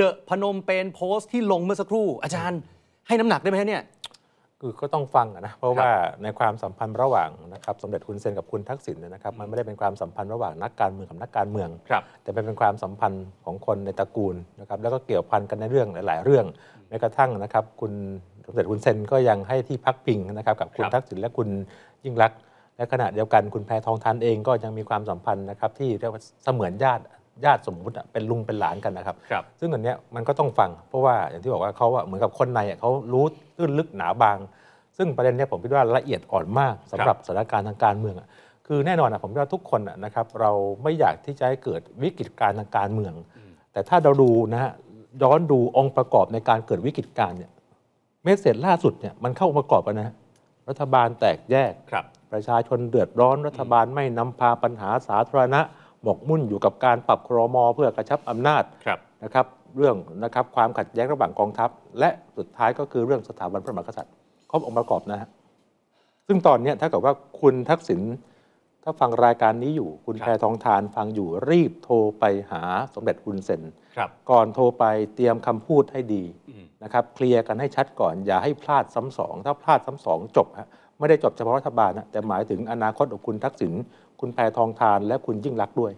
ดอะพนมเปญโพสต์ที่ลงเมื่อสักครู่ อาจารย์ให้น้ำหนักได้ไหมฮะเนี่ย คือก็ต้องฟังอะนะเพราะว่าในความสัมพันธ์ระหว่างนะครับสมเด็จคุณเซนกับคุณทักษิณเนยนะครับมันไม่ได้เป็นความสัมพันธ์ระหว่างนักการเมืองกับนักการเมือง ครับแต่เป็นความสัมพันธ์ของคนในตระกูลนะครับแล้วก็เกี่ยวพันกันในเรื่องหลาย ๆ เรื่องแม้กระทั่งนะครับคุณสมเด็จคุณเซนก็ยังให้ที่พักพิงนะครับกับคุณครับ ทักษิณและคุณยิ่งรักษณ์และขณะเดียวกันคุณแพทองทานเองก็ยังมีความสัมพันธ์นะครับที่เรียกว่าเสมือนญาติ ญาติสมมุติอะเป็นลุงเป็นหลานกันนะครับ ครับ ซึ่งอันเนี้ยมันก็ต้องฟัง เพราะว่าอย่างที่บอกว่าเขาอะเหมือนกับคนในอะเขารู้ตื้นลึกหนาบาง ซึ่งประเด็นเนี้ยผมคิดว่าละเอียดอ่อนมากสำหรับสถานการณ์ทางการเมืองอะคือแน่นอนอะผมคิดว่าทุกคนอะนะครับเราไม่อยากที่จะให้เกิดวิกฤตการณ์ทางการเมือง แต่ถ้าเราดูนะฮะย้อนดูองค์ประกอบในการเกิดวิกฤตการณ์เนี่ยเมสเซจล่าสุดเนี่ยมันเข้าองค์ประกอบกันนะฮะรัฐบาลแตกแยก ครับ ประชาชนเดือดร้อนรัฐบาลไม่นำพาปัญหาสาธารณะ หมกมุ่นอยู่กับการปรับครมเพื่อกระชับอำนาจครับนะครับเรื่องนะครับความขัดแย้งระหว่างกองทัพ และสุดท้ายก็คือเรื่องสถาบันพระมหากษัตริย์ครบองค์ประกอบนะฮะซึ่งตอนเนี้ยถ้าเกิดว่าคุณทักษิณถ้าฟังรายการนี้อยู่คุณครับแพทองทานฟังอยู่รีบโทรไปหาสมเด็จคุณเซนครับก่อนโทรไปเตรียมคำพูดให้ดีอืมนะครับเคลียร์กันให้ชัดก่อนอย่าให้พลาดซ้ำสองถ้าพลาดซ้ำสองจบฮะไม่ได้จบเฉพาะรัฐบาลนะแต่หมายถึงอนาคตของคุณทักษิณ คุณแพทองทานและคุณยิ่งรักษณ์ด้วย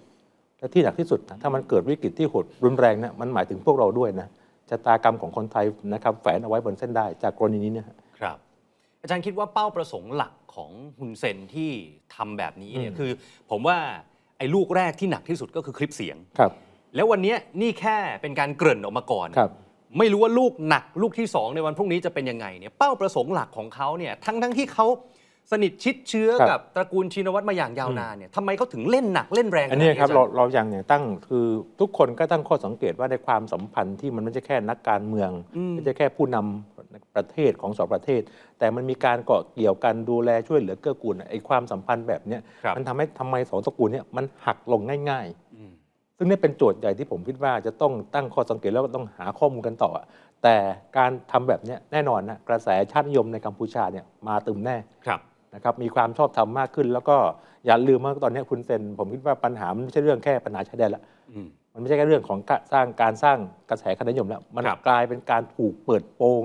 และที่หนักที่สุดนะถ้ามันเกิดวิกฤตที่โหดรุนแรงนะมันหมายถึงพวกเราด้วยนะชะตากรรมของคนไทยนะครับแฝงเอาไว้บนเส้นได้จากกรณีนี้เนี่ยครับ อาจารย์คิดว่าเป้าประสงค์หลักของฮุนเซนที่ทำแบบนี้เนี่ยอืมคือ ผมว่าไอ้ลูกแรกที่หนักที่สุดก็คือคลิปเสียงครับ แล้ววันเนี้ยนี่แค่เป็นการเกริ่นออกมาก่อนครับไม่รู้ว่าลูกหนักลูกที่ 2 ในวันพรุ่งนี้จะเป็นยังไงเนี่ยเป้าประสงค์หลักของเขาเนี่ยทั้งทั้งที่เขา สนิทชิดเชื้อครับ กับตระกูลชินวัตรมาอย่างยาวนานเนี่ยทำไมเขาถึงเล่นหนักเล่นแรงอันนี้ครับขเรานาดนี้เราอย่างเนี่ยตั้งคือทุกคนก็ตั้งข้อสังเกตว่าในความสัมพันธ์ที่มันไม่ใช่แค่นักการเมืองอืมไม่ใช่แค่ผู้นำประเทศของสองประเทศ แต่มันมีการเกาะเกี่ยวกันดูแลช่วยเหลือเกื้อกูลไอ้ความสัมพันธ์แบบเนี้ยครับ มันทำให้ทำไมสองตระกูลเนี่ยมันหักลงง่ายๆอืมซึ่งนี่เป็นโจทย์ใหญ่ที่ผมคิดว่าจะต้องตั้งข้อสังเกตแล้วก็ต้องหาข้อมูลกันต่ออะแต่การทำแบบเนี้ยแน่นอนนะกระแสชาตินิยมในกัมพูชาเนี่ยมาตึมแน่ ครับ นะครับมีความชอบธรรมมากขึ้น แล้วก็อย่าลืมว่าตอนนี้คุณเซนผมคิดว่าปัญหามันไม่ใช่เรื่องแค่ปัญหาชายแดนละอืมมันไม่ใช่แค่เรื่องของการสร้างการสร้างกระแสคะแนนนิยมแล้วมันครับกลายเป็นการถูกเปิดโปง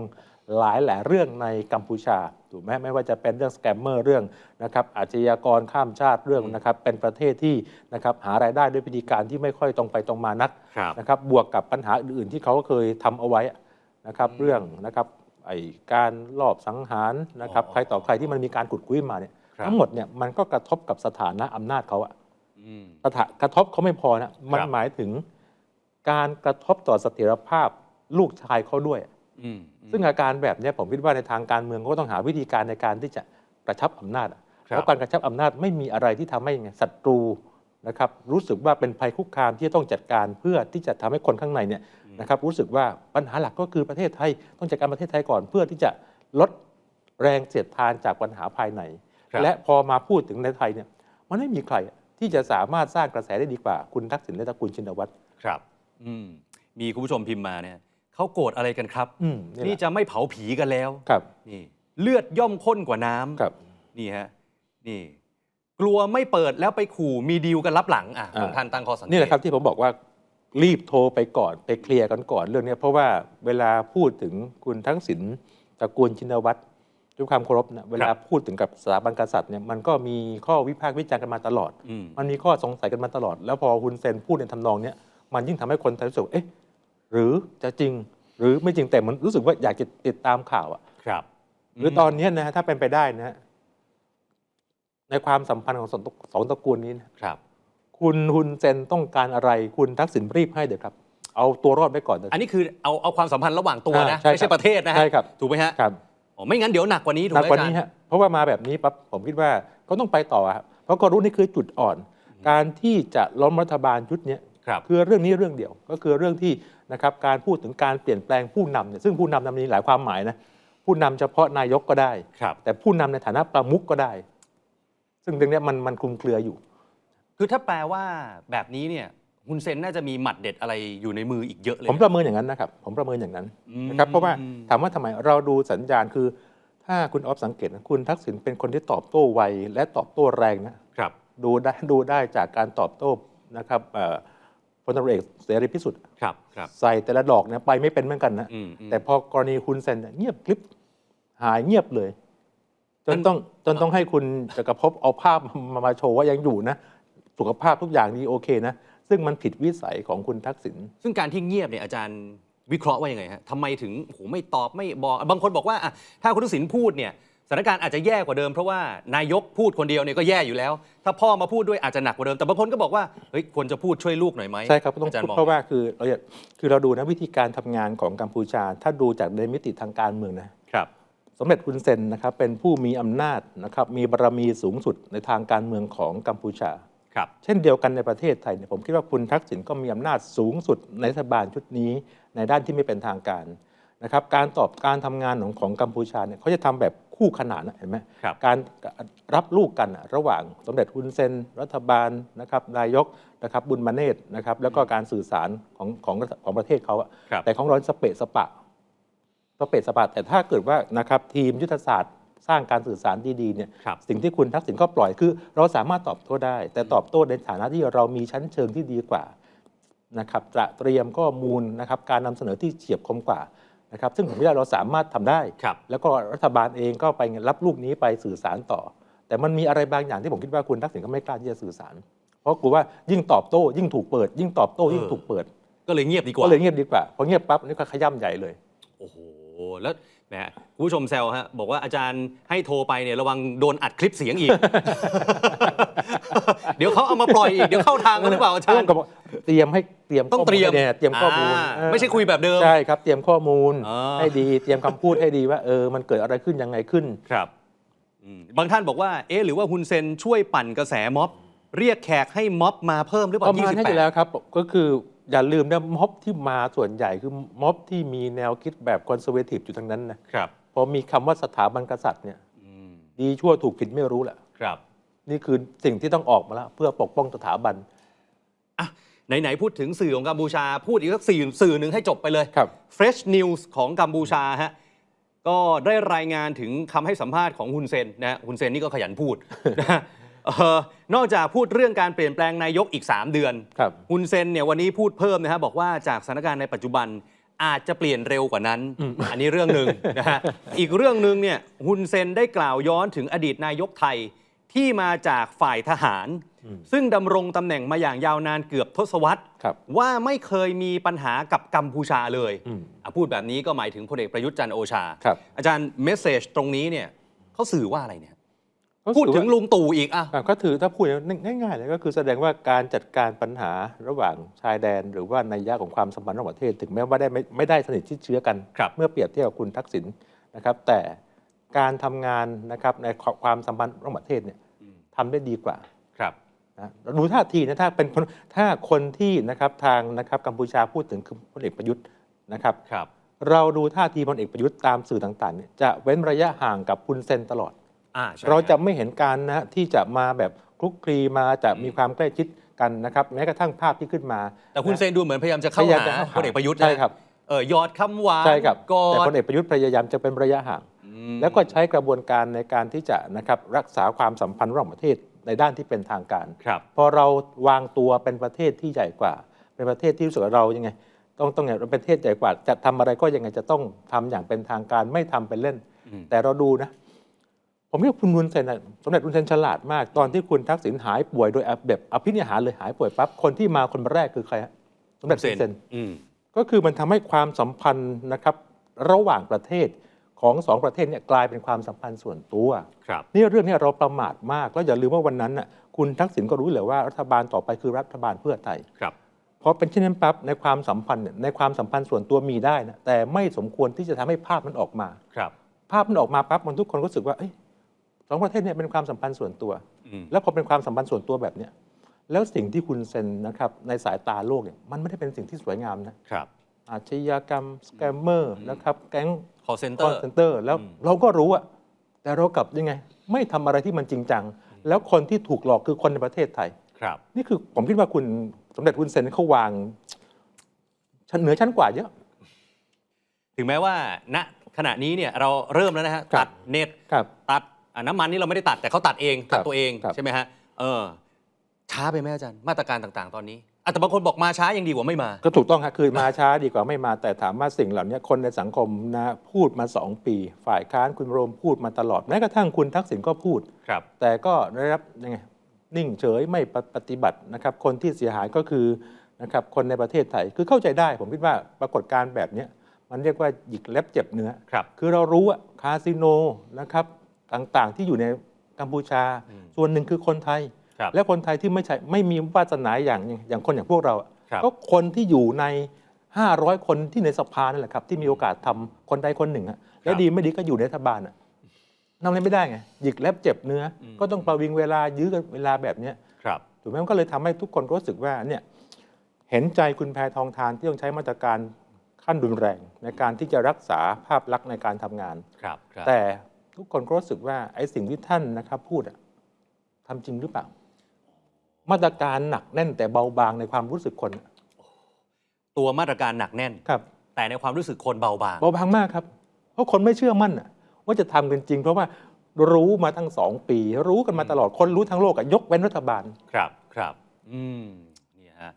หลายหลายๆเรื่องในกัมพูชาถูกไหมไม่ว่าจะเป็นเรื่องสแกมเมอร์เรื่องนะครับอาชญากรข้ามชาติเรื่องนะครับเป็นประเทศที่นะครับหารายได้ด้วยวิธีการที่ไม่ค่อยตรงไปตรงมานักครับนะครับบวกกับปัญหาอื่นๆที่เขาก็เคยทำเอาไว้นะครับเรื่องนะครับ ไอการลอบสังหารนะครับอ๋อใครต่อใครที่มันมีการขุดคุยมาเนี่ยครับทั้งหมดเนี่ยมันก็กระทบกับสถานะอำนาจเขาอะอืมสถากระทบเขาไม่พอนะมันครับหมายถึงการกระทบต่อเสถียรภาพลูกชายเขาด้วยอืมซึ่งอาการแบบเนี้ยผมคิดว่าในทางการเมืองเขาก็ต้องหาวิธีการในการที่จะกระชับอำนาจอะครับแล้วการกระชับอำนาจไม่มีอะไรที่ทำให้ไงศัตรูนะครับรู้สึกว่าเป็นภัยคุกคามที่จะต้องจัดการเพื่อที่จะทำให้คนข้างในเนี่ย นะครับรู้สึกว่าปัญหาหลักก็คือประเทศไทยต้องจัดการประเทศไทยก่อนเพื่อที่จะลดแรงเสียดทานจากปัญหาภายใน ครับ และพอมาพูดถึงในไทยเนี่ยมันไม่มีใครที่จะสามารถสร้างกระแสได้ดีกว่า คุณทักษิณและตระกูลชินวัตรครับอืมมีคุณผู้ชมพิมพ์มาเนี่ยเขาโกรธอะไรกันครับ อืมนี่นี่แหละจะไม่เผาผีกันแล้วครับนี่เลือดย่อมข้นกว่าน้ำครับ นี่ฮะนี่ กลัวไม่เปิดแล้วไปขู่มีดีลกันรับหลังอะอ่า ของท่านตั้งข้อสังเกต นี่แหละครับที่ผมบอกว่า รีบโทรไปก่อนไปเคลียร์กันก่อนเรื่องนี้เพราะว่าเวลาพูดถึงคุณทักษิณตระกูลชินวัตรด้วยความเคารพนะเวลาพูดถึงกับสถาบันกษัตริย์เนี่ยมันก็มีข้อวิพากษ์วิจารณ์กันมาตลอดอืมมันมีข้อสงสัยกันมาตลอด แล้วพอคุณเซนพูดในทำนองเนี้ยมันยิ่งทำให้คนไทยรู้สึกว่าเอ๊ะหรือจะจริงหรือไม่จริงแต่มันรู้สึกว่าอยากจะติดตามข่าวอะครับ หรือตอนเนี้ยนะฮะถ้าเป็นไปได้นะฮะในความสัมพันธ์ของสองตระสองตระกูลนี้นะครับ คุณฮุนเซนต้องการอะไร คุณทักษิณรีบให้เดี๋ยวครับ เอาตัวรอดไว้ก่อนเถอะ อันนี้คือเอาเอาความสัมพันธ์ระหว่างตัวนะ อ่าใช่ไม่ใช่ครับประเทศนะฮะใช่ครับ ถูกไหมฮะครับอ๋อไม่งั้นเดี๋ยวหนักกว่านี้ถูกหนัไหกมกว่าอาจารนี้ย์ ฮะเพราะว่ามาแบบนี้ปั๊บผมคิดว่าก็ต้องไปต่อครับเพราะก็รู้นี่คือจุดอ่อน การที่จะล้มรัฐบาลชุดเนี้ยครับ คือเรื่องนี้เรื่องเดียวก็คือเรื่องที่นะครับการพูดถึงการเปลี่ยนแปลงผู้นำเนี่ยซึ่งผู้นำนำมีหลายความหมายนะผู้นำเฉพาะนายกก็ได้ ครับ แต่ผู้นำในฐานะประมุขก็ได้ ซึ่งเรื่องเนี้ยมันมันคลุมเครืออยู่ คือถ้าแปลว่าแบบนี้เนี่ยฮุนเซนน่าจะมีหมัดเด็ดอะไรอยู่ในมืออีกเยอะเลย ผมประเมินอย่างนั้นนะครับ ผมประเมินอย่างนั้นอืมนะครับเพราะว่าอืมถามว่าทำไมเราดูสัญญาณคือ ถ้าคุณออฟสังเกตนะคุณทักษิณเป็นคนที่ตอบโต้ไวและตอบโต้แรงนะครับดูได้ดูได้จากการตอบโต้นะครับเอ่อพลตำรวจเอกเสรีพิสุทธิ์ครับครับใส่แต่ละดอกเนี่ยไปไม่เป็นเหมือนกันนะอืมอืมแต่พอกรณีคุณเซนเนี่ยเงียบกริบหายเงียบเลยจมันนต้องจนต้องให้คุณจักรภพเอาภาพมามาโชว์ว่ายังอยู่นะ สุขภาพทุกอย่างดีโอเคนะ ซึ่งมันผิดวิสัยของคุณทักษิณซึ่งการที่เงียบเนี่ยอาจารย์วิเคราะห์ว่ายังไงฮะทำไมถึงโอ้โหไม่ตอบไม่บอกบางคนบอกว่าอะถ้าคุณทักษิณพูดเนี่ยสถานการณ์อาจจะแย่กว่าเดิมเพราะว่านายกพูดคนเดียวเนี่ยก็แย่อยู่แล้ว ถ้าพ่อมาพูดด้วยอาจจะหนักกว่าเดิมแต่บางคนก็บอกว่าเฮ้ยควรจะพูดช่วยลูกหน่อยไหมใช่ครับต้องอาจารย์พูดมองเพราะว่าคือเราอยากคือเราดูนะวิธีการทำงานของกัมพูชา ถ้าดูจากในมิติทางการเมืองนะครับสมเด็จคุณเซนนะครับเป็นผู้มีอำนาจนะครับมีบารมีสูงสุดในทางการเมืองของกัมพูชา ครับเช่นเดียวกันในประเทศไทยเนี่ยผมคิดว่าคุณทักษิณก็มีอำนาจสูงสุดในรัฐบาลชุดนี้ ในด้านที่ไม่เป็นทางการนะครับการตอบการทำงานของของกัมพูชาเนี่ยเขาจะทำแบบคู่ขนานนะเห็นไหมครับการรับลูกกันอะระหว่างสมเด็จคุณเซน รัฐบาลนะครับนายกนะครับบุญมาเนตรนะครับแล้วก็การสื่อสารของของของประเทศเขาอะครับแต่ของเราสเปะสปะสเปะสปะแต่ถ้าเกิดว่านะครับทีมยุทธศาสตร์ สร้างการสื่อสารดีๆเนี่ยครับสิ่งที่คุณทักษิณก็ปล่อยคือ เราสามารถตอบโต้ได้ แต่ตอบโต้ในฐานะที่เรามีชั้นเชิงที่ดีกว่านะครับตระเตรียมข้อมูลนะครับการนำเสนอที่เฉียบคมกว่านะครับซึ่งผมว่าเราสามารถทำได้ ครับ แล้วก็รัฐบาลเองก็ไปรับลูกนี้ไปสื่อสารต่อ แต่มันมีอะไรบางอย่างที่ผมคิดว่าคุณทักษิณก็ไม่กล้าที่จะสื่อสาร เพราะกลัวว่ายิ่งตอบโต้ ยิ่งถูกเปิด ยิ่งตอบโต้ยิ่งถูกเปิดก็เลยเงียบดีกว่าก็เลยเงียบดีกว่าพอเงียบปั๊บนี่ก็ขย่ำใหญ่เลย โอ้โหแล้ว แหมคุณผู้ชมแซวฮะบอกว่าอาจารย์ให้โทรไปเนี่ยระวังโดนอัดคลิปเสียงอีก เดี๋ยวเขาเอามาปล่อยอีก เดี๋ยวเข้าทางกันหรือเปล่าอาจารย์ก็บอกเตรียมให้เตรียมต้องเตรียมข้อลเนี่ยเตรียมข้อมูลอ่าเออไม่ใช่คุยแบบเดิม ใช่ครับเตรียมข้อมูลอ่า ให้ดีเตรียมคำพูดให้ดีว่าเออมันเกิดอะไรขึ้นยังไงขึ้น ครับอืมบางท่านบอกว่า เอ๊ะหรือว่าฮุนเซนช่วยปั่นกระแสม็อบ เรียกแขกให้ม็อบมาเพิ่มหรือเปปล่าระมาณนี้อยู่28แล้วครับก็คือ อย่าลืมนะม็อบที่มาส่วนใหญ่คือม็อบที่มีแนวคิดแบบคอนเซอร์เวทีฟอยู่ทั้งนั้นนะครับพอมีคำว่าสถาบันกษัตริย์เนี่ยอืมดีชั่วถูกผิดไม่รู้แหละครับ นี่คือสิ่งที่ต้องออกมาแล้วเพื่อปกป้องสถาบันอะไหน ๆ พูดถึงสื่อของกัมพูชา พูดอีกสักสื่อสื่อหนึ่งให้จบไปเลยครับ Fresh News ของกัมพูชาฮะก็ได้รายงานถึงคำให้สัมภาษณ์ของฮุนเซนนะฮะฮุนเซนนี่ก็ขยันพูดนะฮะเอ่อ นอกจากพูดเรื่องการเปลี่ยนแปลงนายกอีก 3 เดือนครับฮุนเซนเนี่ยวันนี้พูดเพิ่มนะฮะบอกว่าจากสถานการณ์ในปัจจุบันอาจจะเปลี่ยนเร็วกว่านั้น อันนี้เรื่องหนึ่งนะฮะ อีกเรื่องหนึ่งเนี่ยฮุนเซนได้กล่าวย้อนถึงอดีตนายกไทยที่มาจากฝ่ายทหาร ซึ่งดำรงตำแหน่งมาอย่างยาวนานเกือบทศวรรษครับว่าไม่เคยมีปัญหากับกัมพูชาเลยอืมอะพูดแบบนี้ก็หมายถึงพลเอกประยุทธ์จันทร์โอชาครับอาจารย์เมสเซจตรงนี้เนี่ยเขาสื่อว่าอะไรเนี่ยก็ พูดถือถึงว่าลุงตู่อีกอะอะก็ถือถ้าพูดง่ายๆเลยก็คือแสดงว่าการจัดการปัญหาระหว่างชายแดน หรือว่าในยยะของความสัมพันธ์ระหว่างประเทศ ถึงแม้ว่าได้ไม่ไม่ได้สนิทชิดเชื้อกันครับเมื่อเปรียบเทียบกับคุณทักษิณนะครับ แต่การทำงานนะครับในความสัมพันธ์ระหว่างประเทศเนี่ยทำได้ดีกว่าครับนะดูท่าทีนะถ้าเป็นคนถ้าคนที่นะครับทางนะครับกัมพูชาพูดถึงคือพลเอกประยุทธ์นะครับครับ เราดูท่าทีพลเอกประยุทธ์ตามสื่อต่างๆเนี่ยจะเว้นระยะห่างกับคุณเซนตลอด อ่าใช่เราจะไม่เห็นการนะที่จะมาแบบคลุกคลีมาจะมีความใกล้ชิดกันนะครับแม้กระทั่งภาพที่ขึ้นมาแต่คุณเซนดูเหมือนพยายามจะเข้าพยายามหาจะเข้าหาพลเอกประยุทธ์นะใช่ครับ เออหยอดคำหวานใช่ครับกอแต่ดพลเอกประยุทธ์พยายามจะเป็นระยะห่าง อืม แล้วก็ใช้กระบวนการในการที่จะนะครับรักษาความสัมพันธ์ระหว่างประเทศในด้านที่เป็นทางการ ครับพอเราวางตัวเป็นประเทศที่ใหญ่กว่า เป็นประเทศที่รู้สึกว่าเรายังไง ต้องต้องเนี่ยเราเป็นประเทศใหญ่กว่า จะทำอะไรก็ยังไงจะต้องทำอย่างเป็นทางการไม่ทำเป็นเล่นอืมแต่เราดูนะ ผมว่าคุณวุนเซนน่ะสมเด็จวุนเซนฉลาดมาก ตอนที่คุณทักษิณหายป่วยโดยแบบอภินิหารเลยหายป่วยปั๊บคนที่มาคนแรกคือใครฮะสมเด็จวุนเซนอืมก็คือมันทำให้ความสัมพันธ์นะครับระหว่างประเทศของสองประเทศเนี่ยกลายเป็นความสัมพันธ์ส่วนตัวครับนี่เรื่องนี้เราประมาทมากแล้วอย่าลืมว่าวันนั้นน่ะคุณทักษิณก็รู้เลยว่ารัฐบาลต่อไปคือรัฐบาลเพื่อไทยครับเพราะเป็นเช่นนั้นปั๊บในความสัมพันธ์เนี่ยในความสัมพันธ์ส่วนตัวมีได้นะแต่ไม่สมควรที่จะทำให้ภาพมันออกมาครับ ภาพมันออกมาปั๊บมันทุกคนก็รู้สึกว่าเอ้ย สองประเทศเนี่ยเป็นความสัมพันธ์ส่วนตัวอืมแล้วพอเป็นความสัมพันธ์ส่วนตัวแบบเนี้ยแล้วสิ่งที่คุณเซ็นนะครับในสายตาโลกเนี่ยมันไม่ได้เป็นสิ่งที่สวยงามนะครับ อาชญากรรมสแกมเมอร์นะครับแก๊ง call ค center อนเซนเตอร์แล้วอืมเราก็รู้อะแต่เรากลับยังไง ไม่ทำอะไรที่มันจริงจัง แล้วคนที่ถูกหลอกคือคนในประเทศไทยครับ นี่คือผมคิดว่าคุณสมเด็จคุณเซนเขาวางชั้นเหนือชั้นกว่าเยอะ ถึงแม้ว่าณขณะนี้เนี่ยเราเริ่มแล้วนะฮะครัตับดเน็ตครับตัด อะน้ำมันนี่เราไม่ได้ตัดแต่เขาตัดเองครัตัดบตัวเองครับ ใช่ไหมฮะเออช้าไปไหมอาจารย์มาตรการต่างๆ ตอนนี้อะแต่บางคนบอกมาช้ายังดีกว่าไม่มา ก็ถูกต้องครับคือมาช้าดีกว่าไม่มาแต่ถามว่าสิ่งเหล่านี้คนในสังคมนะพูดมาสองปี ฝ่ายค้านคุณโรมพูดมาตลอดแม้กระทั่งคุณทักษิณก็พูด ครับ แต่ก็ได้รับยังไงนิ่งเฉยไม่ปปฏิบัตินะครับ คนที่เสียหายก็คือนะครับคนในประเทศไทยคือเข้าใจได้ ผมคิดว่าปรากฏการณ์แบบเนี้ยมันเรียกว่าหยิกเล็บเจ็บเนื้อ ครับ คือเรารู้อะคาสิโนนะครับ ต่างๆ ที่อยู่ในกัมพูชาอืมส่วนหนึ่งคือคนไทย ครับและคนไทยที่ไม่ใช่ไม่มีวาสนาอย่างอย่างคนอย่างพวกเราอะครับ ก็คนที่อยู่ใน 500 คนที่ในสภานั่นแหละครับ ที่มีโอกาสทำคนใดคนหนึ่งอะและดีไม่ดีก็อยู่ในรัฐบาลอะทำอะไรไม่ได้ไงหยิกเล็บเจ็บเนื้ออมก็ต้องประวิงเวลายื้อกันเวลาแบบเนี้ย ครับ ถูกไหมมันก็เลยทำให้ทุกคนรู้สึกว่าเนี่ยเห็นใจคุณแพทองทานที่ต้องใช้มาตรการขั้นรุนแรง ในการที่จะรักษาภาพลักษณ์ในการทำงาน ครับครับ แต่ ทุกคนก็รู้สึกว่าไอ้สิ่งที่ท่านนะครับพูดอะทำจริงหรือเปล่า มาตรการหนักแน่นแต่เบาบางในความรู้สึกคนอะตัวมาตรการหนักแน่น ครับแต่ในความรู้สึกคนเบาบาง เบาบางมากครับ เพราะคนไม่เชื่อมั่นอะว่าจะทำกันจริง เพราะว่ารู้มาตั้งสองปี รู้กันมาตลอดคนรู้ทั้งโลกอะยกเว้นรัฐบาล ครับครับ อืม นี่ฮะ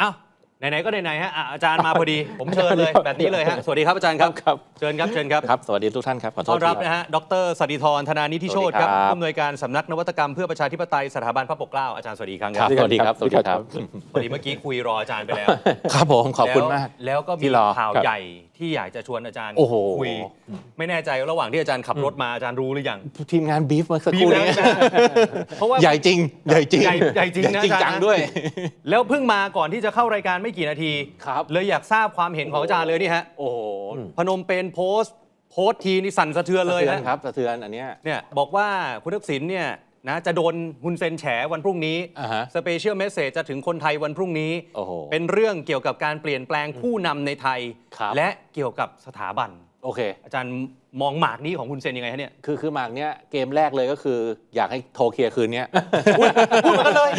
อ้าว ไหนๆก็ไหนๆฮะอะอาจารย์มาพอดี ผมเชิญเลยแบบนี้เลยฮะสวัสดีครับอาจารย์ครับครับ เชิญครับเชิญครับครับ สวัสดีทุกท่านครับ ขอโทต้อษนรับที นะฮะดรสติธรธนานิธิโชตสวัสดีคครัรับบผู้อำนวยการสำนักนวัตกรรมเพื่อประชาธิปไตยสถาบันพระปกเกล้าอาจารย์สวัสดีอีกครั้งคครัรับบสวัสดีครับสวัสดีครับ พอดีเมื่อกี้คุยรออาจารย์ไปแล้วครับผมขอบคุณมาก แล้วแล้วก็มีที่รอข่าวครับ ใหญ่ ที่อยากจะชวนอาจารย์โอ้โห คุย ไม่แน่ใจระหว่างที่อาจารย์ขับรถมาอาจารย์รู้หรือยัง ทีมงานบีฟมาสักมีครู่แล้วนี้นะเพราะว่า ใหญ่จริง ใหญ่จริงใหญ่ใหญ่จริงนะจริงอาจารย์จังนะด้วย แล้วเพิ่งมาก่อนที่จะเข้ารายการไม่กี่นาที ครับ เลยอยากทราบความเห็นของอาจารย์เลยนี่ฮะ โอ้โหพนมเปญโพสต์ โพสต์ทีนี่สั่นสะเทือนเลยสะทือนฮะครับสะเทือนอันเนี้ย เนี่ยบอกว่าคุณทักษิณเนี่ย นะจะโดนฮุนเซนแฉวันพรุ่งนี้อ่าฮะสเปเชียลเมสเซจจะถึงคนไทยวันพรุ่งนี้ โอ้โหเป็นเรื่องเกี่ยวกับการเปลี่ยนแปลงผู้นำในไทย ครับ และเกี่ยวกับสถาบัน โอเค อาจารย์มองหมากนี้ของคุณเซนยังไงฮะเนี่ย คือคือหมากเนี้ยเกมแรกเลยก็คือ อยากให้โทรเคลียร์คืนเนี้ย พูดเหมือนกันเลย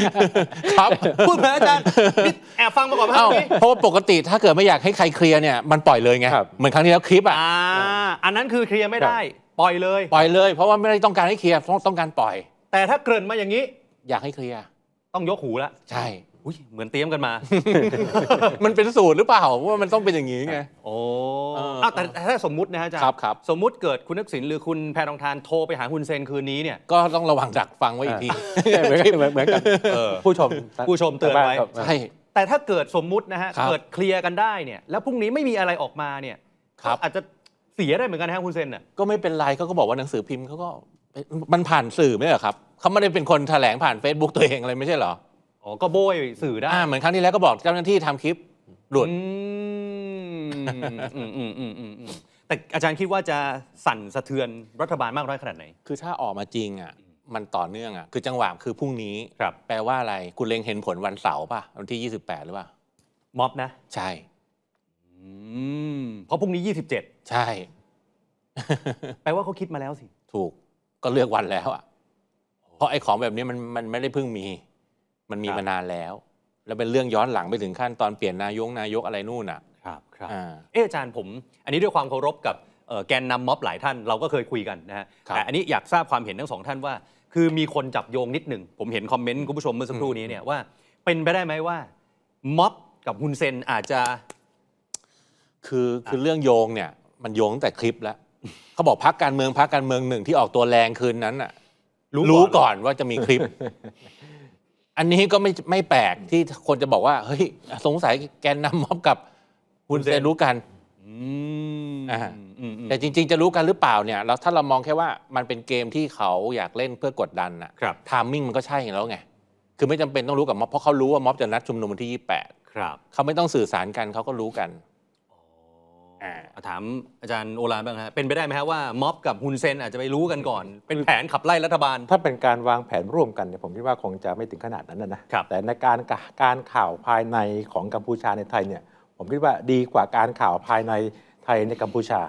ครับ พูดเหมือนอาจารย์นี่แอบฟังมาก่อนไหมครัเอ้าบเมื่อกี้เพราะว่าปกติถ้าเกิดไม่อยากให้ใครเคลียร์เนี่ยมันปล่อยเลยไง ครับ เหมือนครั้งที่แล้วคลิปอะ อ่าอันนั้นคือเคลียร์ไม่ได้ ปล่อยเลย ปล่อยเลย เพราะว่าไม่ได้ต้องการให้เคลียร์ต้องต้องการปล่อย แต่ถ้าเกริ่นมาอย่างนี้ อยากให้เคลียร์ต้องยกหูละใช่ อุ้ยเหมือนเตรียมกันมา มันเป็นสูตรหรือเปล่าว่ามันต้องเป็นอย่างนี้ไง โอ้เอออ้าวแต่ถ้าสมมุตินะฮะอาจารย์ครับครับ สมมุติเกิดคุณทักษิณหรือคุณแพรทองทานโทรไปหาคุณเซนคืนนี้เนี่ย ก็ต้องระวังดักฟังไว้อีกทีเหมือนกันเหมือนเหมือนกันเออ ผู้ชมผู้ชมเตือนไว้ ครับ ใช่ แต่ถ้าเกิดสมมุตินะฮะ ครับเกิดเคลียร์กันได้เนี่ย แล้วพรุ่งนี้ไม่มีอะไรออกมาเนี่ยครับ ก็อาจจะเสียได้เหมือนกันนะฮะคุณเซนน่ะ ก็ไม่เป็นไรเขาก็บอกว่าหนังสือพิมพ์เขาก็ มันผ่านสื่อไม่ใช่เหรอครับเขาไม่ได้เป็นคนแถลงผ่าน Facebook ตัวเองอะไรไม่ใช่เหรออ๋อก็โบยสื่อได้อ่าเหมือนครั้งที่แล้วก็บอกเจ้าหน้าที่ทำคลิปหลุด อืมอืมอืมอืมอืมอืมแต่อาจารย์คิดว่าจะสั่นสะเทือนรัฐบาลมากน้อยขนาดไหน คือถ้าออกมาจริงอะมันต่อเนื่องอะคือจังหวะคือพรุ่งนี้ ครับ แปลว่าอะไรคุณเล็งเห็นผลวันเสาร์ป่ะวันที่ 28 หรือเปล่า ม็อบนะ ใช่ อืมเพราะพรุ่งนี้ 27 ใช่ แปลว่าเขาคิดมาแล้วสิ ถูก ก็เลือกวันแล้วอะเพราะไอ้ของแบบนี้มันมันไม่ได้เพิ่งมี มันมีครับมานานแล้ว แล้วเป็นเรื่องย้อนหลังไปถึงขั้นตอนเปลี่ยนนายกนายกอะไรนู่นอะ ครับครับอ่าเอออาจารย์ผม อันนี้ด้วยความเคารพกับเอ่อแกนนำม็อบหลายท่านเราก็เคยคุยกันนะฮะครับแต่อันนี้อยากทราบความเห็นทั้งสองท่านว่า คือมีคนจับโยงนิดหนึ่งผมเห็นคอมเมนต์คุณผู้ชมเมื่อสักครู่นี้เนี่ยว่า เป็นไปได้ไหมว่าม็อบกับฮุนเซนอาจจะ คือคือเรื่องโยงเนี่ย มันโยงตั้งแต่คลิปแล้ว เขาบอกพักการเมืองพักการเมืองหนึ่งที่ออกตัวแรงคืนนั้นน่ะ รู้รู้ก่ก่ออนนว่าจะมีคลิป อันนี้ก็ไม่ไม่แปลกที่คนจะบอกว่า เฮ้ย สงสัยแกนนำม็อบกับฮุนเซนรู้กันอืมอ่าอืมอืมแต่จริง ๆ จะรู้กันหรือเปล่าเนี่ยแล้วถ้าเรามองแค่ว่ามันเป็นเกมที่เขาอยากเล่นเพื่อกดดันน่ะครับทามมิ่งมันก็ใช่แล้วไงคือไม่จำเป็นต้องรู้กับม็อบเพราะเขารู้ว่าม็อบจะนัดชุมนุมวันที่ 28 ครับเขาไม่ต้องสื่อสารกันเขาก็รู้กัน อ่าอ่า ถามอาจารย์โอฬารบ้างฮะเป็นไปได้ไหมฮะว่าม็อบกับฮุนเซนอาจจะไปรู้กันก่อน เป็นแผนขับไล่รัฐบาล ถ้าเป็นการวางแผนร่วมกันเนี่ยผมคิดว่าคงจะไม่ถึงขนาดนั้นนะนะครับ แต่ในการกะการข่าวภายในของกัมพูชาในไทยเนี่ยผมคิดว่าดีกว่าการข่าวภายในไทยในกัมพูชา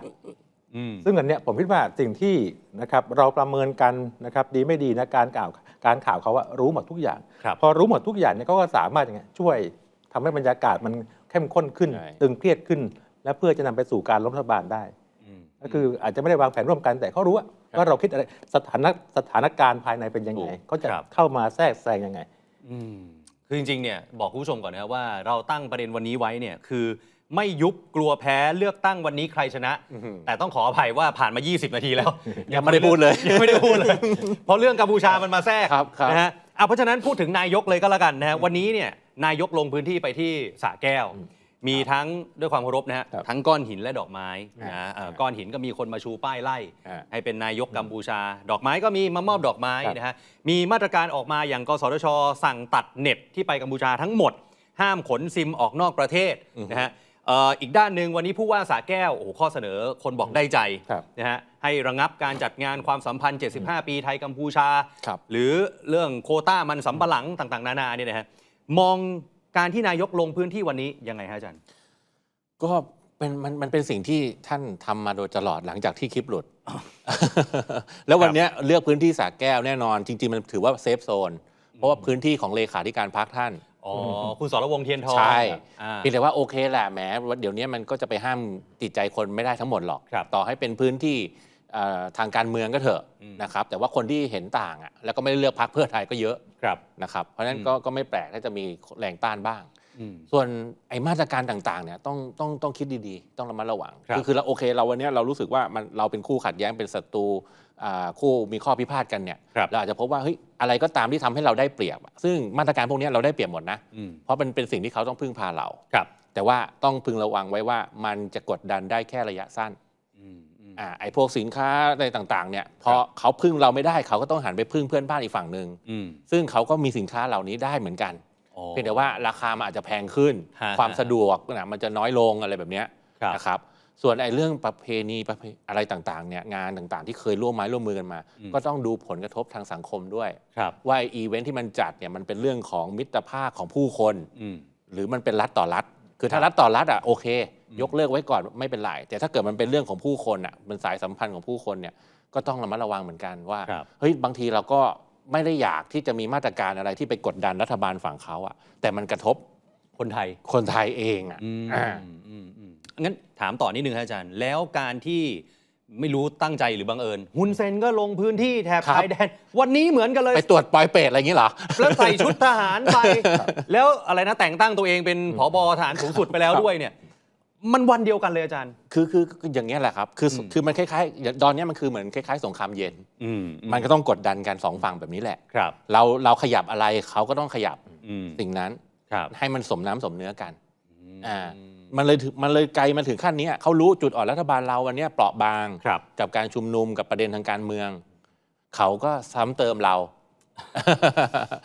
อืม ซึ่งอันเนี้ยผมคิดว่าสิ่งที่นะครับเราประเมินกันนะครับดีไม่ดีนะการข่าวการข่าวเขาว่ารู้หมดทุกอย่าง ครับพอรู้หมดทุกอย่างเนี่ยเขาก็สามารถยังไงช่วยทำให้บรรยากาศมันเข้มข้นขึ้น ใช่ ตึงเครียดขึ้น และเพื่อจะนำไปสู่การล้มรัฐบาลได้อืมก็คืออาจจะไม่ได้วางแผนร่วมกันแต่เขารู้ว่าว่าเราคิดอะไรสถานะสถานการณ์ภายในเป็นยังไงถูกเขาจะครับเข้ามาแทรกแซงยังไงอืมคือจริงๆเนี่ยบอกคุณผู้ชมก่อนนะครับว่าเราตั้งประเด็นวันนี้ไว้เนี่ยคือไม่ยุบกลัวแพ้เลือกตั้งวันนี้ใครชนะอื้อหือแต่ต้องขออภัยว่าผ่านมา 20 นาทีแล้ว ยังไม่ได้พูดเลยยังไม่ได้พูดเลยเพราะเรื่องกัมพูชามันมาแทรกครับครับนะฮะเอาเพราะฉะนั้นพูดถึงนายกเลยก็แล้วกันนะฮะวันนี้เนี่ยนายกลงพื้นที่ไปที่สระแก้ว มีทั้งด้วยความเคารพนะฮะครับทั้งก้อนหินและดอกไม้นะอ่าเอ่อก้อนหินก็มีคนมาชูป้ายไล่ อ่าให้เป็นนายกกัมพูชา ดอกไม้ก็มีมามอบดอกไม้ครับ นะฮะมีมาตรการออกมาอย่างกสทช สั่งตัดเน็ตที่ไปกัมพูชาทั้งหมด ห้ามขนซิมออกนอกประเทศนะฮะเอ่ออีกด้านหนึ่งวันนี้ผู้ว่าสาแก้วโอ้โหข้อเสนอคนบอกได้ใจครับ นะฮะให้ระงับการจัดงานความสัมพันธ์ 75 ปีไทยกัมพูชา ครับ หรือเรื่องโควต้ามันสำปะหลังต่างๆ นานาเนี่ยนะฮะมอง การที่นายกลงพื้นที่วันนี้ยังไงฮะอาจารย์ ก็เป็นมันมันเป็นสิ่งที่ท่านทำมาโดยตลอดหลังจากที่คลิปหลุด แล้ววันเนี้ยเลือกพื้นที่สาแก้วแน่นอน จริง ๆ มันถือว่าเซฟโซน เพราะว่าพื้นที่ของเลขาธิการพักท่าน อ๋อ คุณสรวงศ์เทียนทองใช่อ่า เพียงแต่ว่าโอเคแหละแหมเดี๋ยวนี้มันก็จะไปห้ามจิตใจคนไม่ได้ทั้งหมดหรอก ครับ ต่อให้เป็นพื้นที่เอ่อ ทางการเมืองก็เถอะอืมนะครับ แต่ว่าคนที่เห็นต่างอะแล้วก็ไม่ได้เลือกพักเพื่อไทยก็เยอะครับนะครับ เพราะฉะนั้นอืมก็ก็ไม่แปลกถ้าจะมีแรงต้านบ้างอืมส่วนไอ้มาตรการต่างๆเนี่ยต้องต้องต้องคิดดีๆ ต้องระมัดระวังครับอคือเราโอเคเราวันเนี้ยเรารู้สึกว่ามันเราเป็นคู่ขัดแย้งเป็นศัตรูอ่าคู่มีข้อพิพาทกันเนี่ยครับเราอาจจะพบว่าเฮ้ยอะไรก็ตามที่ทำให้เราได้เปรียบอะซึ่งมาตรการพวกเนี้ยเราได้เปรียบหมดนะอืมเพราะมันเป็นสิ่งที่เขาต้องพึ่งพาเราครับแต่ว่าต้องพึงระวังไว้ว่ามันจะกดดันได้แค่ระยะสั้น อืมอืมอ่าไอ้พวกสินค้าอะไรต่างๆเนี่ยพอเขาพึ่งเราไม่ได้เขาก็ต้องหันไปพึ่งเพื่อนบ้านอีกฝั่งหนึ่งอืม ซึ่งเขาก็มีสินค้าเหล่านี้ได้เหมือนกันอ๋อเพียงแต่ว่าราคามันอาจจะแพงขึ้น ฮะความฮะ สะดวกนะมันจะน้อยลงอะไรแบบเนี้ยครับ นะครับ ส่วนไอ้เรื่องประเพณีประเพอะไรต่างๆเนี่ยงานต่างๆ ที่เคยร่วมไม้ร่วมมือกันมา อืม ก็ต้องดูผลกระทบทางสังคมด้วย ครับ ว่าไอ้อีเวนท์ที่มันจัดเนี่ยมันเป็นเรื่องของมิตรภาพของผู้คน อืม หรือมันเป็นรัฐต่อรัฐ คือถ้าครับรัฐต่อรัฐอะโอเคอืม ยกเลิกไว้ก่อนไม่เป็นไรแต่ถ้าเกิดมันเป็นเรื่องของผู้คนอะมันสายสัมพันธ์ของผู้คนเนี่ยก็ต้องระมัดระวังเหมือนกันว่าครับ เฮ้ยบางทีเราก็ไม่ได้อยากที่จะมีมาตรการอะไรที่ไปกดดันรัฐบาลฝั่งเขาอะแต่มันกระทบคนไทยคนไทยเองอะอืมอ่า อืมอืมงั้นถามต่อนิดนึงครับอาจารย์ แล้วการที่ไม่รู้ตั้งใจหรือบังเอิญฮุนเซนก็ลงพื้นที่แถบครับ ชายแดน วันนี้เหมือนกันเลย ไปตรวจปลอยเปรตอะไรอย่างนี้เหรอ แล้วใส่ชุดทหารไป แล้วอะไรนะแต่งตั้งตัวเองเป็นผบทหารสูงสุดไปแล้วด้วยเนี่ย มันวันเดียวกันเลยอาจารย์ คือคือคืออย่างเงี้ยแหละครับ คืออมคือมันคล้ายๆตอนเนี้ยมันคือเหมือนคล้ายๆ สงครามเย็นอืมมันก็ต้องกดดันกันสองฝั่งแบบนี้แหละ ครับ เราเราขยับอะไรเขาก็ต้องขยับอืมสิ่งนั้น ครับให้มันสมน้ำสมเนื้อกันมอ่า มันเลยถึงมันเลยไกลมาถึงขั้นเนี้ยเขารู้จุดอ่อนรัฐบาลเราวันเนี้ยเปราะบาง ครับ กับการชุมนุมกับประเด็นทางการเมือง เขาก็ซ้ำเติมเรา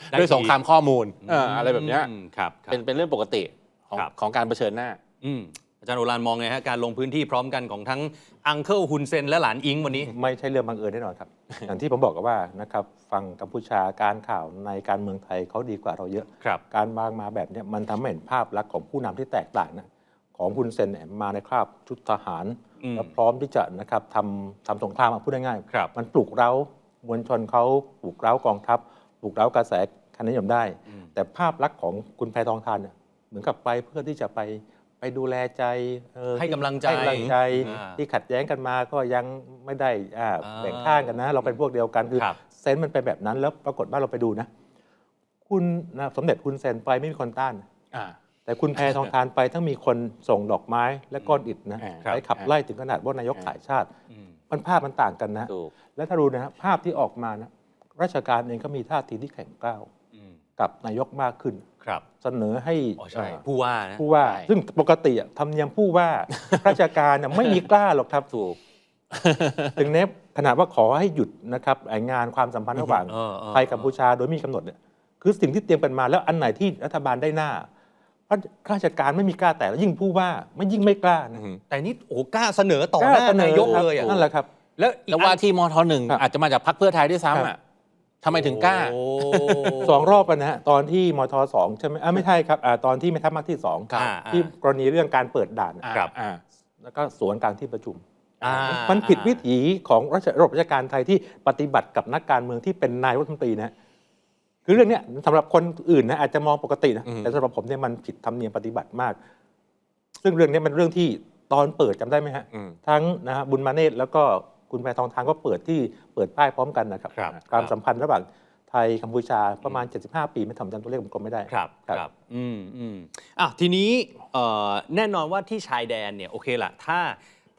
ได้ด้วยสงครามข้อมูลเออมอะไรแบบเนี้ยครับครับ เป็นเป็นเรื่องปกติของครับ ของการเผชิญหน้า อืม อาจารย์โอรานมองไงฮะการลงพื้นที่พร้อมกันของทั้งอังเคิลฮุนเซนและหลานอิงวันนี้ ไม่ใช่เรื่องบังเอิญแน่นอนครับ อย่างที่ผมบอกกับว่านะครับฟังกัมพูชาการข่าวในการเมืองไทยเขาดีกว่าเราเยอะ ครับ การวางมาแบบเนี้ยมันทำให้เห็นภาพลักษณ์ของผู้นำที่แตกต่างนะของฮุนเซนเนี่ยมาในคราบชุดทหารอืมและพร้อมที่จะนะครับทำทำสงครามอะพูดง่ายๆครับ มันปลุกเร้ามวลชนเขาปลุกเร้ากองทัพปลุกเร้ากระแสคะแนนนิยมได้อืมแต่ภาพลักษณ์ของคุณแพทองทานเนี่ยเหมือนกับไปเพื่อที่จะไปไป ดูแลใจเอ่อให้กำลังใจให้กำลังใจอ่าที่ขัดแย้งกันมาก็ยังไม่ได้อ่าอ่าแบ่งข้างกันนะ เราเป็นพวกเดียวกันคือครับ เซนส์มันเป็นแบบนั้นแล้วปรากฏว่าเราไปดูนะ คุณนะสมเด็จคุณเซนไปไม่มีคนต้าน อ่า แต่คุณแพทองทานไปทั้งมีคนส่งดอกไม้และก้อนอิฐนะอ่าไปขับไล่ถึงขนาดว่านายกถ่ายชาติ อืม มันภาพมันต่างกันนะ ถูก และถ้ารู้นะฮะภาพที่ออกมานะราชการเองก็มีท่าทีที่แข็งกร้าว อืม กับนายกมากขึ้น ครับ เสนอให้อ๋อใช่ เอ่อผู้ว่านะ ผู้ว่า ใช่ ซึ่งปกติอะธรรมเนียมผู้ว่า ราชการน่ะไม่มีกล้าหรอกครับถูก ถึงแม้ขนาดว่าขอให้หยุดนะครับไอ้งานความสัมพันธ์ระหว่าง เออเออไทยกัมพูชาโดยมีกำหนดเนี่ยคือสิ่งที่เตรียมกันมาแล้วอันไหนที่รัฐบาลได้หน้าข้าราชการไม่มีกล้าแต่แล้วยิ่งผู้ว่าไม่ยิ่งไม่กล้านะแต่นี่โอ้โหกล้าเสนอต่อกล้หน้าสนายกครับเลยอะนั่นแหละครับ แล้วอีกแล้วว่าอันที่มทหนึ่งครับอาจจะมาจากพรรคเพื่อไทยด้วยครับซ้ำอะ ทำไมถึงกล้า โอ้ สองรอบอะนะฮะตอนที่มทสองใช่ไหมอ่าไม่ใช่ครับอ่าตอนที่แม่ทัพภาคที่สองครับที่กรณีเรื่องการเปิดด่านอ่าครับ อ่าแล้วก็สวนกลางที่ประชุม อ่ามันผิดวิถีของรัชระบบราชการไทยที่ปฏิบัติกับนักการเมืองที่เป็นนายกรัฐมนตรีนะคือเรื่องเนี้ยสำหรับคนอื่นนะอาจจะมองปกตินะอืม แต่สำหรับผมเนี่ยมันผิดธรรมเนียมปฏิบัติมาก ซึ่งเรื่องเนี้ยมันเรื่องที่ตอนเปิดจำได้ไหมฮะ อืม ทั้งนะฮะบุญมาเนตรแล้วก็ คุณแพทองทานก็เปิดที่เปิดป้ายพร้อมกันนะครับครับความสัมพันธ์ระหว่างไทยกัมพูชาประมาณ 75 ปี ไม่ทำจำตัวเลขกลมๆไม่ได้ครับครับครับอืมอืมอะทีนี้เอ่อแน่นอนว่าที่ชายแดนเนี่ยโอเคละถ้า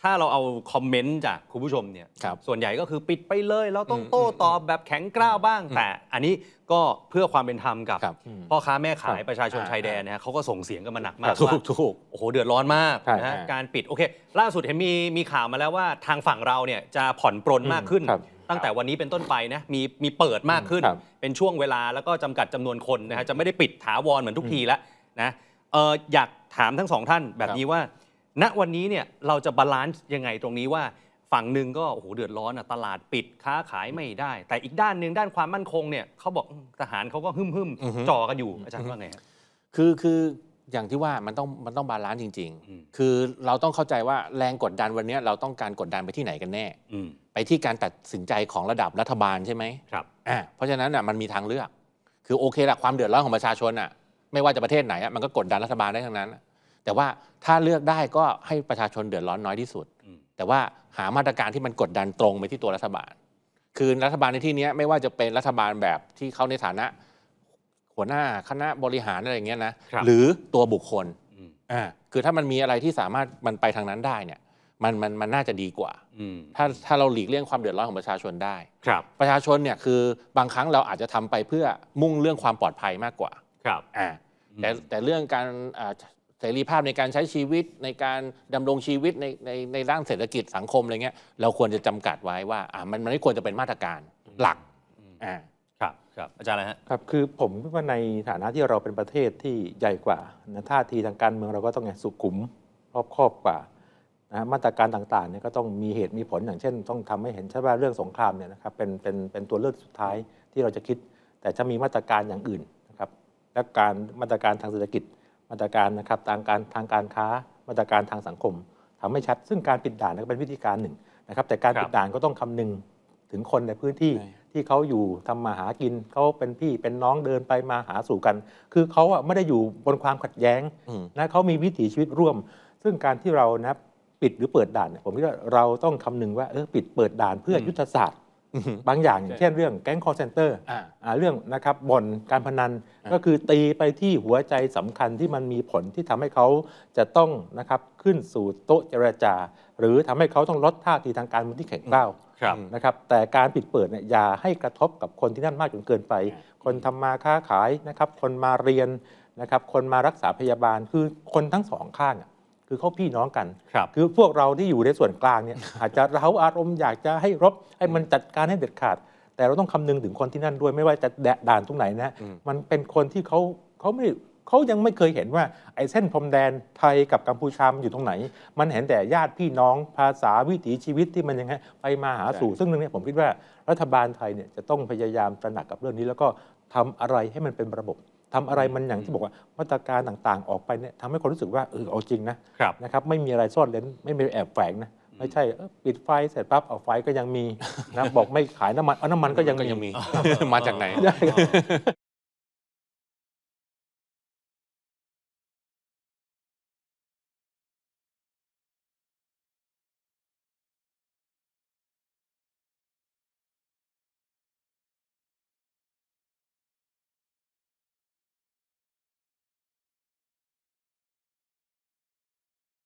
ถ้าเราเอาคอมเมนต์จากคุณผู้ชมเนี่ยครับส่วนใหญ่ก็คือปิดไปเลย เราต้องอืมโต้ตอบแบบแข็งกร้าวบ้าง แต่อันนี้ก็เพื่อความเป็นธรรมกับ ครับพ่อค้าแม่ขายครับประชาชนอ่าชายแดนนะฮะเขาก็ส่งเสียงกันมาหนักมากถูว่ากถูก โอ้โห เดือดร้อนมากใช่นะฮะใช่การปิด โอเค ล่าสุดเห็นมีมีข่าวมาแล้วว่าทางฝั่งเราเนี่ยจะผ่อนปรนมากขึ้น ครับตั้งแต่วันนี้เป็นต้นไปนะมีมีเปิดมากขึ้น ครับเป็นช่วงเวลาแล้วก็จำกัดจำนวนคนนะฮะจะไม่ได้ปิดถาวรเหมือนทุกทีแล้วนะเอออยากถามทั้งสองท่านแบบนี้ว่า ณวันนี้เนี่ยเราจะบาลานซ์ยังไงตรงนี้ว่าฝั่งหนึ่งก็โอ้โหเดือดร้อนอะตลาดปิดค้าขายไม่ได้ แต่อีกด้านหนึ่งด้านความมั่นคงเนี่ยเขาบอกอืมทหารเขาก็หึ่มหึ่มๆอือฮึ จ่อกันอยู่อาจารย์ว่าไงครับคือคืออย่างที่ว่ามันต้องมันต้องบาลานซ์จริง อืม ๆ คือเราต้องเข้าใจว่าแรงกดดันวันเนี้ยเราต้องการกดดันไปที่ไหนกันแน่ อืมไปที่การตัดสินใจของระดับรัฐบาลใช่ไหมครับ อ่าเพราะฉะนั้นอะมันมีทางเลือก คือโอเคละความเดือดร้อนของประชาชนอะไม่ว่าจะประเทศไหนอะมันก็กดดันรัฐบาลได้ทั้งนั้น แต่ว่าถ้าเลือกได้ก็ให้ประชาชนเดือดร้อนน้อยที่สุดอืมแต่ว่าหามาตรการที่มันกดดันตรงไปที่ตัวรัฐบาล คือรัฐบาลในที่เนี้ยไม่ว่าจะเป็นรัฐบาลแบบที่เขาในฐานะ หัวหน้าคณะบริหารอะไรอย่างเงี้ยนะครับหรือตัวบุคคลอืมอ่าคือถ้ามันมีอะไรที่สามารถมันไปทางนั้นได้เนี่ยมันมันมันน่าจะดีกว่าอืมถ้าถ้าเราหลีกเลี่ยงความเดือดร้อนของประชาชนได้ครับ ประชาชนเนี่ยคือบางครั้งเราอาจจะทำไปเพื่อมุ่งเรื่องความปลอดภัยมากกว่า ครับอ่าแต่อืมแต่เรื่องการอ่า เสรีภาพในการใช้ชีวิตในการดำรงชีวิตในในในด้านเศรษฐกิจสังคมอะไรเงี้ยเราควรจะจำกัดไว้ว่าอ่ามันมันไม่ควรจะเป็นมาตรการหลักอ่าครับครับอาจารย์อะไรฮะครับคือผมคิดว่าในฐานะที่เราเป็นประเทศที่ใหญ่กว่านะท่าทีทางการเมืองเราก็ต้องไงสุขุมรอบครอบกว่านะฮะมาตรการต่างๆเนี่ยก็ต้องมีเหตุมีผลอย่างเช่น ต้องทำให้เห็นใช่ว่าเรื่องสงครามเนี่ยนะครับเป็นเป็นเป็นตัวเลือกสุดท้ายที่เราจะคิด แต่จะมีมาตรการอย่างอื่นนะครับและการมาตรการทางเศรษฐกิจ มาตรการนะครับทางการทางการค้ามาตรการทางสังคมทำให้ชัด ซึ่งการปิดด่านก็เป็นวิธีการหนึ่งนะครับ แต่การครับปิดด่านก็ต้องคำนึงถึงคนในพื้นที่ใช่ที่เขาอยู่ทำมาหากินเขาเป็นพี่เป็นน้องเดินไปมาหาสู่กัน คือเขาอะไม่ได้อยู่บนความขัดแย้งอืมนะเขามีวิถีชีวิตร่วม ซึ่งการที่เรานะปิดหรือเปิดด่านเนี่ยผมคิดว่าเราต้องคำนึงว่าเออปิดเปิดด่านเพื่อยุทธศาสตร์อืม บางอย่างอย่างเช่นเรื่องแก๊งคอร์เซนเตอร์อ่าอ่าเรื่องนะครับบ่อนการพนันอ่าก็คือตีไปที่หัวใจสำคัญที่มันมีผลที่ทำให้เขาจะต้องนะครับขึ้นสู่โต๊ะเจรจา หรือทำให้เขาต้องลดท่าทีทางการเมืองที่แข็งกร้าวครับนะครับแต่การปิดเปิดเนี่ยอย่าให้กระทบกับคนที่นั่นมากจนเกินไป คนทำมาค้าขายนะครับคนมาเรียนนะครับคนมารักษาพยาบาลคือคนทั้งสองข้างอะ คือเขาพี่น้องกันครับคือพวกเราที่อยู่ในส่วนกลางเนี่ยอาจจะเร้าอารมณ์อยากจะให้รบให้มันจัดการให้เด็ดขาด แต่เราต้องคำนึงถึงคนที่นั่นด้วยไม่ว่าจะแดะด่านตรงไหนนะอืมมันเป็นคนที่เขาเขาไม่เขายังไม่เคยเห็นว่าไอ้เส้นพรมแดนไทยกับกัมพูชามันอยู่ตรงไหน มันเห็นแต่ญาติพี่น้องภาษาวิถีชีวิตที่มันยังไงไปมาหาสู่ ซึ่งเรื่องนี้ผมคิดว่ารัฐบาลไทยเนี่ยจะต้องพยายามตระหนักกับเรื่องนี้แล้วก็ทำอะไรให้มันเป็นระบบ ทำอะไรมันอย่างที่บอกว่ามาตรการต่างๆ ออกไปเนี่ยทำให้คนรู้สึกว่าเออเอาจริงนะครับนะครับไม่มีอะไรซ่อนเลนไม่มีแอบแฝงนะไม่ใช่เอ้อปิดไฟเสร็จปั๊บเอาไฟก็ยังมีนะบอกไม่ขายน้ำมันเอาน้ำมันก็ยังก็มียังมีมาจากไหนได้